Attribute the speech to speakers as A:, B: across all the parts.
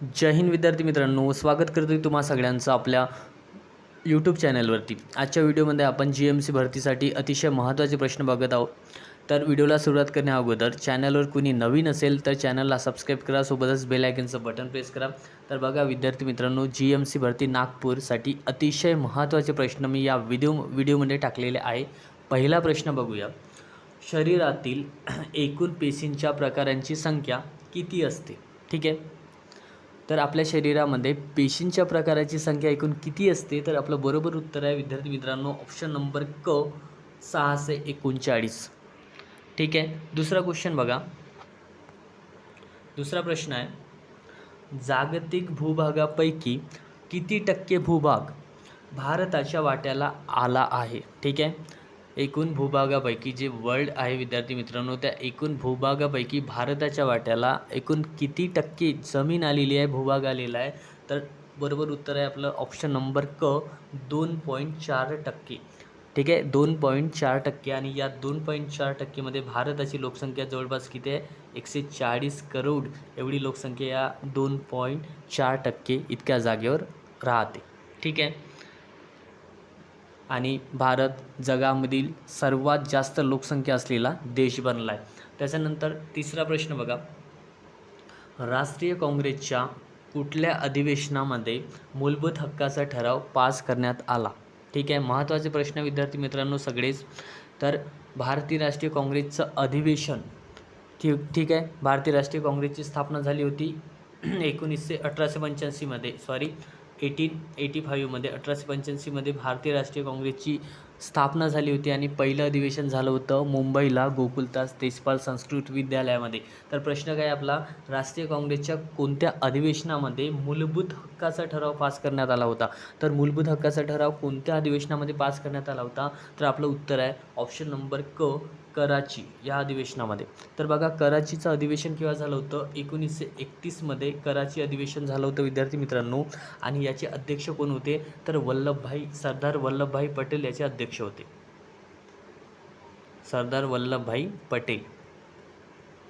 A: जय हिंद विद्यार्थी मित्रांनो स्वागत करतो आहे तुम्हा सगळ्यांचं आपल्या यूट्यूब चॅनलवरती आजच्या व्हिडिओमध्ये आपण जी एम सी भरतीसाठी अतिशय महत्त्वाचे प्रश्न बघत आहोत. तर व्हिडिओला सुरुवात करण्या अगोदर चॅनलवर कुणी नवीन असेल तर चॅनलला सबस्क्राईब करा सोबतच बेल आयकनचं बटन प्रेस करा. तर बघा विद्यार्थी मित्रांनो जी एम सी भरती नागपूरसाठी अतिशय महत्त्वाचे प्रश्न मी या व्हिडिओ व्हिडिओमध्ये टाकलेले आहे. पहिला प्रश्न बघूया. शरीरातील एकूण पेशींच्या प्रकारांची संख्या किती असते? ठीक आहे? तर आपल्या शरीरामध्ये पेशींच्या प्रकाराची संख्या एकूण किती असते? तर आपलं बरोबर उत्तर आहे विद्यार्थी मित्रांनो ऑप्शन नंबर क सहाशे एकोणचाळीस. ठीक आहे? दुसरा क्वेश्चन बघा. दुसरा प्रश्न आहे. जागतिक भूभागापैकी किती टक्के भूभाग भारताच्या वाट्याला आला आहे? ठीक आहे? एकूण भूभागापैकी जे वर्ल्ड आहे विद्यार्थी मित्रांनो त्या एकूण भूभागापैकी भारताच्या वाट्याला एकूण किती टक्के जमीन आलेली आहे भूभाग आलेला आहे? तर बरोबर उत्तर आहे आपलं ऑप्शन नंबर क दोन पॉईंट चार टक्के. ठीक आहे? दोन पॉईंट चार टक्के आणि या दोन पॉईंट चार टक्केमध्ये भारताची लोकसंख्या जवळपास किती आहे? एकशे चाळीस करोड एवढी लोकसंख्या या दोन पॉईंट चार टक्के इतक्या जागेवर राहते. ठीक आहे? आणि भारत जगामधील सर्वात जास्त लोकसंख्या असलेला देश बनला आहे त्याच्यानंतर तिसरा प्रश्न बघा. राष्ट्रीय काँग्रेसच्या कुठल्या अधिवेशनामध्ये मूलभूत हक्काचा ठराव पास करण्यात आला? ठीक आहे महत्त्वाचे प्रश्न विद्यार्थी मित्रांनो सगळेच. तर भारतीय राष्ट्रीय काँग्रेसचं अधिवेशन ठीक ठीक आहे भारतीय राष्ट्रीय काँग्रेसची स्थापना झाली होती एकोणीसशे अठराशे पंच्याऐंशीमध्ये सॉरी एटीन एटी फाईव्हमध्ये अठराशे पंच्याऐंशीमध्ये भारतीय राष्ट्रीय काँग्रेसची स्थापना झाली होती आणि पहिलं अधिवेशन झालं होतं मुंबईला गोकुलदास तेजपाल संस्कृत विद्यालयामध्ये. तर प्रश्न काय आपला? राष्ट्रीय काँग्रेसच्या कोणत्या अधिवेशनामध्ये मूलभूत हक्काचा ठराव पास करण्यात आला होता? तर मूलभूत हक्काचा ठराव कोणत्या अधिवेशनामध्ये पास करण्यात आला होता? तर आपलं उत्तर आहे ऑप्शन नंबर क कराची या अधिवेशनामध्ये. तर बघा कराचीचं अधिवेशन केव्हा झालं होतं? एकोणीसशे एकतीसमध्ये कराची अधिवेशन झालं होतं विद्यार्थी मित्रांनो. आणि याचे अध्यक्ष कोण होते? तर वल्लभभाई सरदार वल्लभभाई पटेल याचे अध्यक्ष होते. सरदार वल्लभभाई पटेल.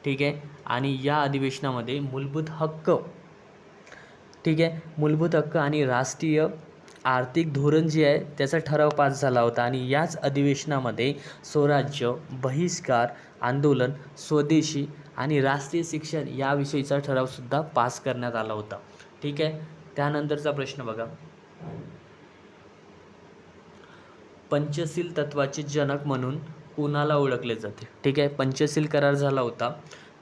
A: ठीक आहे? आणि या अधिवेशनामध्ये मूलभूत हक्क. ठीक आहे? मूलभूत हक्क आणि राष्ट्रीय आर्थिक धोरण जे आहे त्याचा ठराव पास झाला होता. आणि याच अधिवेशनामध्ये स्वराज्य बहिष्कार आंदोलन स्वदेशी आणि राष्ट्रीय शिक्षण याविषयीचा ठरावसुद्धा पास करण्यात आला होता. ठीक आहे? त्यानंतरचा प्रश्न बघा. पंचशील तत्वाचे जनक म्हणून कोणाला ओळखले जाते? ठीक आहे? पंचशील करार झाला होता.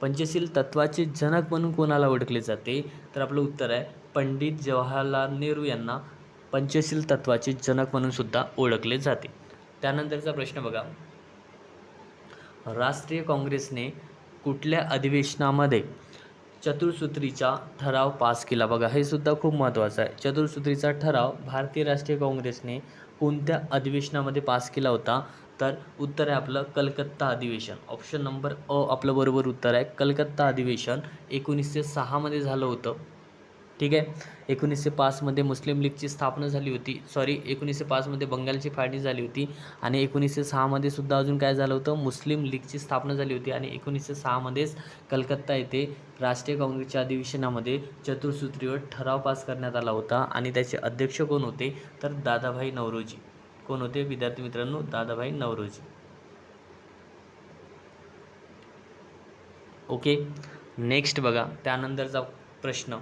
A: पंचशील तत्वाचे जनक म्हणून कोणाला ओळखले जाते? तर आपलं उत्तर आहे पंडित जवाहरलाल नेहरू यांना पंचशील तत्वाचे जनक म्हणून सुद्धा ओळखले जाते. त्यानंतरचा प्रश्न बघा. राष्ट्रीय काँग्रेसने कुठल्या अधिवेशनामध्ये चतुर्सूत्रीचा ठराव पास केला? बघा हे सुद्धा खूप महत्त्वाचं आहे. चतुर्सूत्रीचा ठराव भारतीय राष्ट्रीय काँग्रेसने कोणत्या अधिवेशनामध्ये पास केला होता? तर उत्तर आहे आपलं कलकत्ता अधिवेशन. ऑप्शन नंबर अ आपलं बरोबर उत्तर आहे. कलकत्ता अधिवेशन एकोणीसशे सहामध्ये झालं होतं. ठीक आहे? एकोणीसशे पाचमध्ये मुस्लिम लीगची स्थापना झाली होती. सॉरी एकोणीसशे पाचमध्ये बंगालची फाळणी झाली होती. आणि एकोणीसशे सहामध्ये सुद्धा अजून काय झालं होतं? मुस्लिम लीगची स्थापना झाली होती. आणि एकोणीसशे सहामध्येच कलकत्ता येथे राष्ट्रीय काँग्रेसच्या अधिवेशनामध्ये चतुर्सूत्रीवर ठराव पास करण्यात आला होता. आणि त्याचे अध्यक्ष कोण होते? तर दादाभाई नवरोजी. कोण होते? विद्यार्थी मित्रांनो दादाभाई नवरोजी. ओके नेक्स्ट बघा. त्यानंतरचा प्रश्न.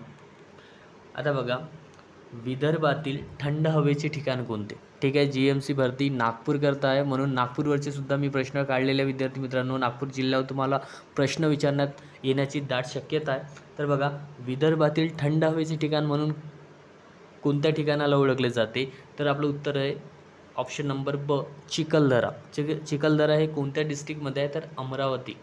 A: आता बघा विदर्भातील थंड हवेचे ठिकाण कोणते? ठीक आहे जी एम सी भरती नागपूर करता आहे म्हणून नागपूरवरचे सुद्धा मी प्रश्न काढलेले विद्यार्थी मित्रांनो. नागपूर जिल्ह्यावर तुम्हाला प्रश्न विचारण्यात येण्याची दाट शक्यता आहे. तर बघा विदर्भातील थंड हवेचे ठिकाण म्हणून कोणत्या ठिकाणाला ओळखले जाते? तर आपलं उत्तर आहे ऑप्शन नंबर ब चिखलदरा. चिक चिखलदरा हे कोणत्या डिस्ट्रिक्टमध्ये आहे? तर अमरावती.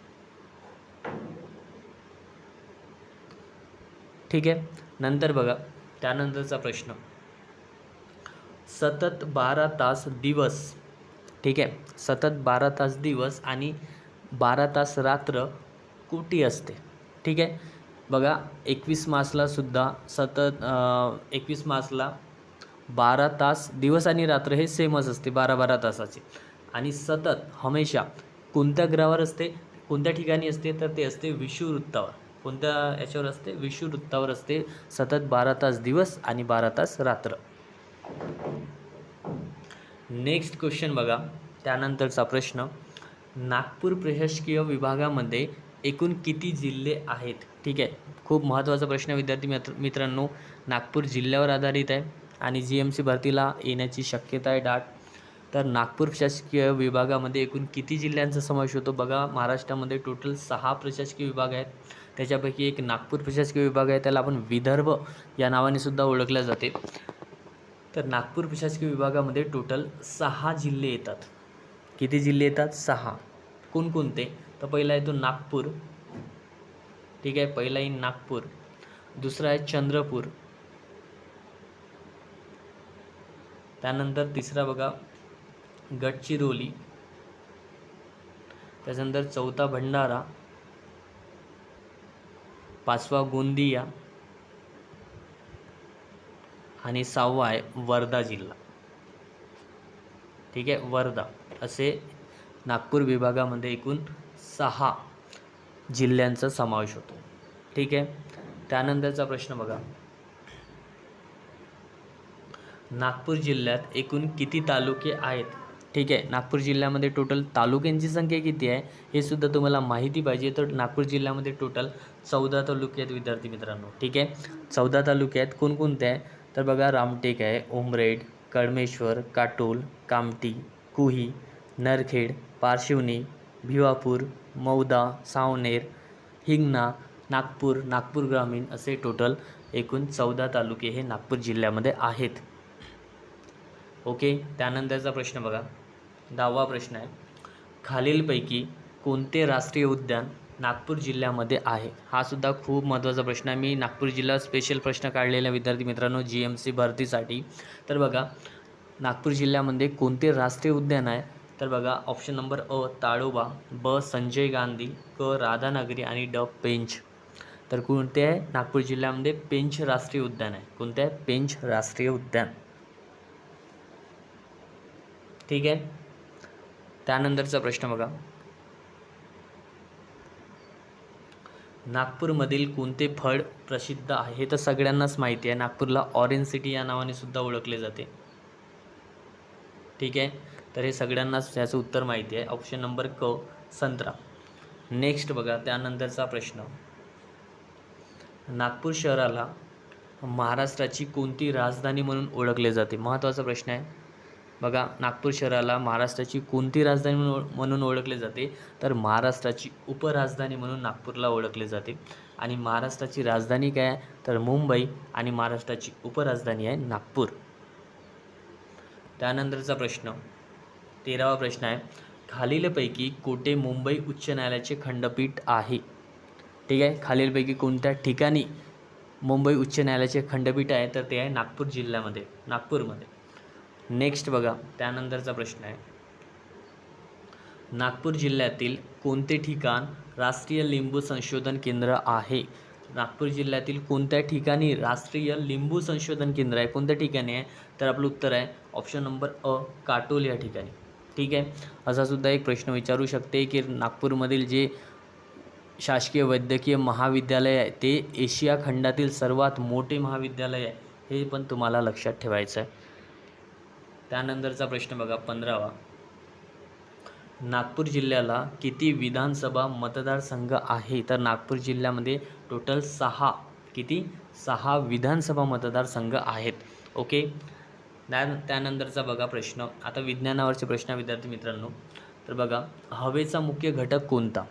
A: ठीक आहे. नंतर बघा त्यानंतरचा प्रश्न. सतत बारा तास दिवस ठीक आहे. सतत बारा तास दिवस आणि बारा तास रात्र कुठे असते ठीक आहे. बघा एकवीस मासला सुद्धा सतत एकवीस मार्चला बारा तास दिवस आणि रात्र हे सेमच असते बारा बारा तासाचे. आणि सतत हमेशा कोणत्या ग्रहावर असते कोणत्या ठिकाणी असते तर ते असते विषुववृत्तावर. कोणत्या याच्यावर असते? विषुववृत्तावर असते. सतत बारा तास दिवस आणि बारा तास रात्र. नेक्स्ट क्वेश्चन बघा. त्यानंतरचा प्रश्न. नागपूर प्रशासकीय विभागामध्ये एकूण किती जिल्हे आहेत? ठीक आहे. खूप महत्त्वाचा प्रश्न विद्यार्थी मित्र मित्रांनो. नागपूर जिल्ह्यावर आधारित आहे आणि जी एम सी भरतीला येण्याची शक्यता आहे डाट तर नागपूर प्रशासकीय विभागामध्ये एकूण किती जिल्ह्यांचा समावेश होतो? बघा महाराष्ट्रामध्ये टोटल सहा प्रशासकीय विभाग आहेत. त्याच्यापैकी एक नागपूर प्रशासकीय विभाग आहे त्याला आपण विदर्भ या नावाने सुद्धा ओळखल्या जाते. तर नागपूर प्रशासकीय विभागामध्ये टोटल सहा जिल्हे येतात. किती जिल्हे येतात? सहा. कोणकोणते? तर पहिला येतो नागपूर. ठीक आहे पहिला येईल नागपूर. दुसरा आहे चंद्रपूर. त्यानंतर तिसरा बघा गडचिरोली. त्याच्यानंतर चौथा भंडारा. पाचवा गोंदिया आणि सहावा आहे वर्धा जिल्हा. ठीक आहे वर्धा असे नागपूर विभागामध्ये एकूण सहा जिल्ह्यांचा समावेश होतो. ठीक आहे त्यानंतरचा प्रश्न बघा. नागपूर जिल्ह्यात एकूण किती तालुके आहेत? ठीक आहे. नागपूर जिल्ह्यामध्ये टोटल तालुक्यांची संख्या किती आहे हे सुद्धा तुम्हाला माहिती पाहिजे. तर नागपूर जिल्ह्यामध्ये टोटल चौदा तालुके आहेत विद्यार्थी मित्रांनो ठीक आहे. चौदा तालुके आहेत कोणकोणते आहे? तर बघा रामटेक आहे उमरेड कडमेश्वर काटोल कामटी कुही नरखेड पारशिवनी भिवापूर मौदा सावनेर हिंगणा नागपूर नागपूर ग्रामीण असे टोटल एकूण चौदा तालुके हे नागपूर जिल्ह्यामध्ये आहेत. ओके त्यानंतरचा प्रश्न बघा. दहावा प्रश्न आहे. खालीलपैकी कोणते राष्ट्रीय उद्यान नागपूर जिल्ह्यामध्ये आहे? हा सुद्धा खूप महत्त्वाचा प्रश्न आहे. मी नागपूर जिल्हा स्पेशल प्रश्न काढलेला विद्यार्थी मित्रांनो जी एम सी भरतीसाठी. तर बघा नागपूर जिल्ह्यामध्ये कोणते राष्ट्रीय उद्यान आहे? तर बघा ऑप्शन नंबर अ ताडोबा ब संजय गांधी क राधानगरी आणि ड पेंच. तर कोणते आहे? नागपूर जिल्ह्यामध्ये पेंच राष्ट्रीय उद्यान आहे. कोणते आहे? पेंच राष्ट्रीय उद्यान. ठीक आहे? त्यानंतरचा प्रश्न बघा. नागपूरमधील कोणते फळ प्रसिद्ध आहे? हे तर सगळ्यांनाच माहिती आहे. नागपूरला ऑरेंज सिटी या नावाने सुद्धा ओळखले जाते. ठीक आहे? तर हे सगळ्यांनाच याचं उत्तर माहिती आहे. ऑप्शन नंबर क संत्रा. नेक्स्ट बघा त्यानंतरचा प्रश्न. नागपूर शहराला महाराष्ट्राची कोणती राजधानी म्हणून ओळखले जाते? महत्त्वाचा प्रश्न आहे. बघा नागपूर शहराला महाराष्ट्राची कोणती राजधानी म्हणून म्हणून ओळखले जाते? तर महाराष्ट्राची उपराजधानी म्हणून नागपूरला ओळखले जाते. आणि महाराष्ट्राची राजधानी काय आहे? तर मुंबई आणि महाराष्ट्राची उपराजधानी आहे नागपूर. त्यानंतरचा प्रश्न तेरावा प्रश्न आहे. खालीलपैकी कोठे मुंबई उच्च न्यायालयाचे खंडपीठ आहे? ठीक आहे खालीलपैकी कोणत्या ठिकाणी मुंबई उच्च न्यायालयाचे खंडपीठ आहे? तर ते आहे नागपूर जिल्ह्यामध्ये नागपूरमध्ये. नेक्स्ट बघा त्यानंतरचा प्रश्न आहे. नागपूर जिल्ह्यातील कोणते ठिकाण राष्ट्रीय लिंबू संशोधन केंद्र आहे? नागपूर जिल्ह्यातील कोणत्या ठिकाणी राष्ट्रीय लिंबू संशोधन केंद्र आहे? कोणत्या ठिकाणी आहे? तर आपलं उत्तर आहे ऑप्शन नंबर अ काटोल या ठिकाणी. ठीक आहे? असा सुद्धा एक प्रश्न विचारू शकते की नागपूरमधील जे शासकीय वैद्यकीय महाविद्यालय आहे ते एशिया खंडातील सर्वात मोठे महाविद्यालय आहे हे पण तुम्हाला लक्षात ठेवायचं आहे. त्यानंतरचा प्रश्न बघा पंधरावा. नागपूर जिल्ह्याला किती विधानसभा मतदारसंघ आहे? तर नागपूर जिल्ह्यामध्ये टोटल सहा किती? सहा विधानसभा मतदारसंघ आहेत. ओके? त्या त्यानंतरचा बघा प्रश्न. आता विज्ञानावरचे प्रश्न विद्यार्थी मित्रांनो. तर बघा हवेचा मुख्य घटक कोणता?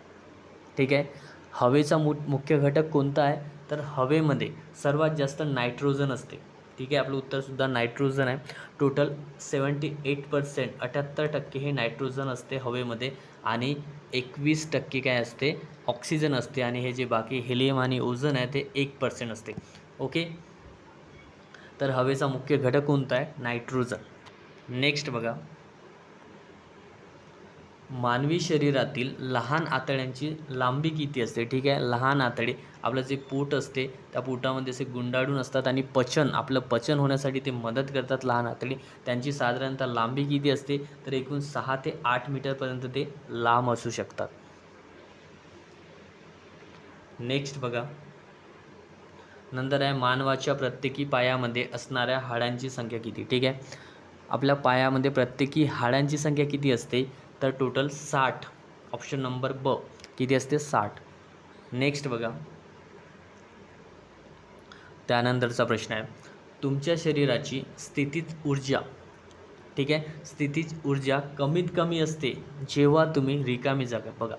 A: ठीक आहे? हवेचा मु मुख्य घटक कोणता आहे? तर हवेमध्ये सर्वात जास्त नायट्रोजन असते. ठीक आहे आपलं उत्तरसुद्धा नायट्रोजन आहे. टोटल सेवन्टी एट पर्सेंट अठ्याहत्तर टक्के हे नायट्रोजन असते हवेमध्ये आणि एकवीस टक्के काय असते ऑक्सिजन असते आणि हे जे बाकी हेलियम आणि ओझन आहे ते एक पर्सेंट असते. ओके तर हवेचा मुख्य घटक कोणता आहे? नायट्रोजन नेक्स्ट बघा. मानवी शरीरातील लहान आतड्यांची लांबी किती असते? ठीक आहे? लहान आतडे आपलं जे पोट असते त्या पोटामध्ये असे गुंडाळून असतात आणि पचन आपलं पचन होण्यासाठी ते मदत करतात लहान आतडे. त्यांची साधारणतः लांबी किती असते? तर एकूण सहा ते आठ मीटरपर्यंत ते लांब असू शकतात. नेक्स्ट बघा. नंतर आहे मानवाच्या प्रत्येकी पायामध्ये असणाऱ्या हाडांची संख्या किती? ठीक आहे? आपल्या पायामध्ये प्रत्येकी हाडांची संख्या किती असते? तर टोटल साठ. ऑप्शन नंबर ब किती असते? साठ. नेक्स्ट बघा. त्यानंतरचा प्रश्न आहे. तुमच्या शरीराची स्थितीज ऊर्जा ठीक आहे? स्थितीज ऊर्जा कमीत कमी असते जेव्हा तुम्ही रिकामी जागा. बघा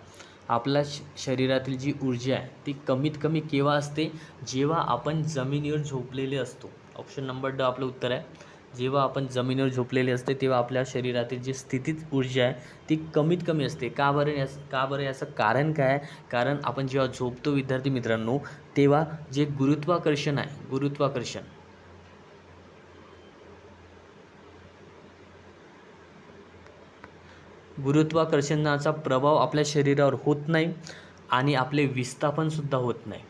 A: आपल्या श शरीरातील जी ऊर्जा आहे ती कमीत कमी केव्हा असते? जेव्हा आपण जमिनीवर झोपलेले असतो. ऑप्शन नंबर ड आपलं उत्तर आहे. जेव्हा आपण जमिनीवर झोपलेले असते तेव्हा आपल्या शरीरातील जी स्थितीज ऊर्जा आहे ती कमीत कमी असते. का बरं यास का बरं याचं कारण काय आहे? कारण आपण जेव्हा झोपतो विद्यार्थी मित्रांनो तेव्हा जे गुरुत्वाकर्षण आहे गुरुत्वाकर्षण. गुरुत्वाकर्षणाचा प्रभाव आपल्या शरीरावर होत नाही आणि आपले विस्थापनसुद्धा होत नाही.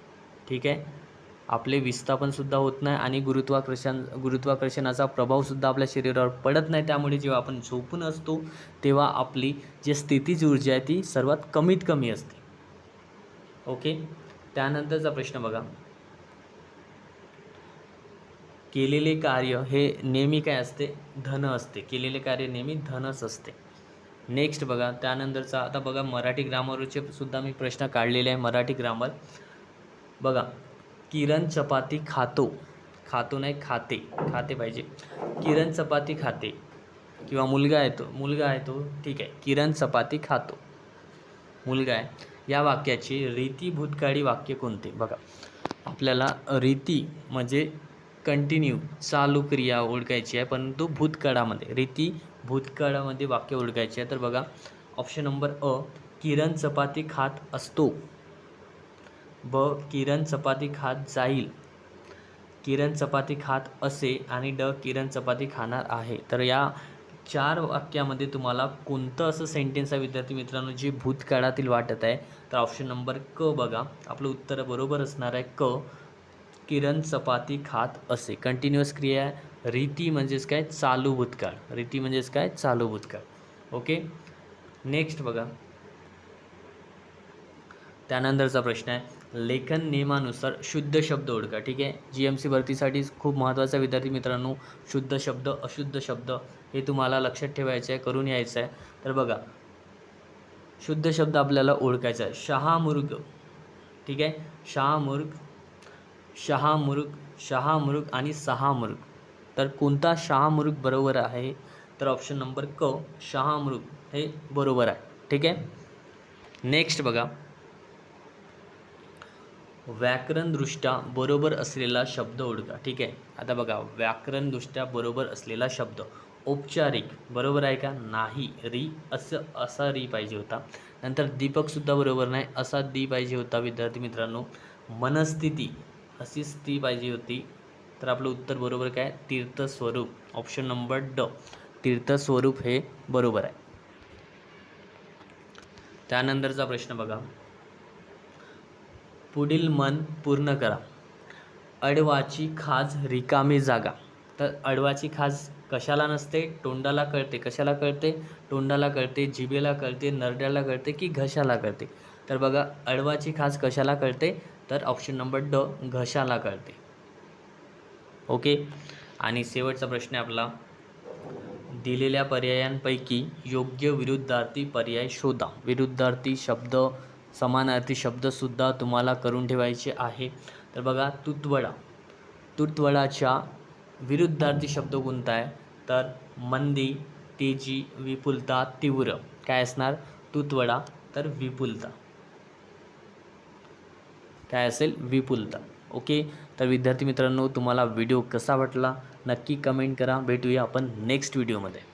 A: ठीक आहे? आपले विस्थापनसुद्धा होत नाही आणि गुरुत्वाकर्षण गुरुत्वाकर्षणाचा प्रभावसुद्धा आपल्या शरीरावर पडत नाही. त्यामुळे जेव्हा आपण झोपून असतो तेव्हा आपली जी स्थितीची ऊर्जा आहे ती सर्वात कमीत कमी असते. ओके? त्यानंतरचा प्रश्न बघा. केलेले कार्य हे नेहमी काय असते? धन असते. केलेले कार्य नेहमी धनच असते. नेक्स्ट बघा. त्यानंतरचा आता बघा मराठी ग्रामरचे सुद्धा मी प्रश्न काढलेले आहे मराठी ग्रामर. बघा. किरण चपाती खातो. खातो नाही खाते. खाते पाहिजे. किरण चपाती खाते. किंवा मुलगा आहे तो. मुलगा आहे तो. ठीक आहे. किरण चपाती खातो. मुलगा आहे. या वाक्याची रीती भूतकाळी वाक्य कोणते? बघा. आपल्याला रीती म्हणजे कंटिन्यू चालू क्रिया ओळखायची आहे. परंतु भूतकाळामध्ये रीती भूतकाळामध्ये वाक्य ओळखायची आहे. तर बघा ऑप्शन नंबर अ किरण चपाती खात असतो. ब किरण चपाती खात जाईल. किरण चपाती खात असे आणि ड किरण चपाती खाणार आहे. तर या चार वाक्यामध्ये तुम्हाला कोणतं असं सेंटेन्स आहे विद्यार्थी मित्रांनो जे भूतकाळातील वाटत आहे? तर ऑप्शन नंबर क बघा. आपलं उत्तर बरोबर असणार आहे. क किरण चपाती खात असे. कंटिन्युअस क्रिया आहे. रीती म्हणजेच काय? चालू भूतकाळ. रीती म्हणजेच काय? चालू भूतकाळ. ओके नेक्स्ट बघा. त्यानंतरचा प्रश्न आहे. लेखन नियमानुसार शुद्ध शब्द ओळखा ठीक आहे? जी एम सी भरतीसाठी खूप महत्त्वाचा विद्यार्थी मित्रांनो शुद्ध शब्द अशुद्ध शब्द हे तुम्हाला लक्षात ठेवायचं आहे करून यायचं आहे. तर बघा शुद्ध शब्द आपल्याला ओळखायचा आहे. शहामृग ठीक आहे? शहामृग शहामृग शहामृग आणि सहामृग तर कोणता शहामृग बरोबर आहे? तर ऑप्शन नंबर क शहामृग हे बरोबर आहे ठीक आहे? नेक्स्ट बघा. व्याकरणदृष्ट्या बरोबर असलेला शब्द ओळखा. ठीक आहे? आता बघा व्याकरणदृष्ट्या बरोबर असलेला शब्द. औपचारिक. बरोबर आहे का? नाही. री असं असा री पाहिजे होता. नंतर दीपकसुद्धा बरोबर नाही. असा दी पाहिजे होता विद्यार्थी मित्रांनो. मनस्थिती. अशीच ती पाहिजे होती. तर आपलं उत्तर बरोबर काय? तीर्थस्वरूप. ऑप्शन नंबर ड तीर्थस्वरूप हे बरोबर आहे. त्यानंतरचा प्रश्न बघा. पुढील मन पूर्ण करा. अडवाची खाज रिकामी जागा. तर अडवाची खाज कशाला नसते? तोंडाला कळते. कशाला कळते? तोंडाला कळते जिभेला कळते नरड्याला कळते की घशाला कळते. तर बघा अडवाची खाज कशाला कळते? तर ऑप्शन नंबर ड घशाला कळते. ओके? आणि शेवटचा प्रश्न आहे आपला. दिलेल्या पर्यायांपैकी योग्य विरुद्धार्थी पर्याय शोधा. विरुद्धार्थी शब्द समानार्थी शब्दसुद्धा तुम्हाला करून ठेवायचे आहे. तर बघा तुतवडा. तुतवडाच्या विरुद्धार्थी शब्द कोणता आहे? तर मंदी तेजी विपुलता तीव्र. काय असणार? तुतवडा. तर विपुलता. काय असेल? विपुलता. ओके? तर विद्यार्थी मित्रांनो तुम्हाला व्हिडिओ कसा वाटला? नक्की कमेंट करा. भेटूया आपण नेक्स्ट व्हिडिओमध्ये.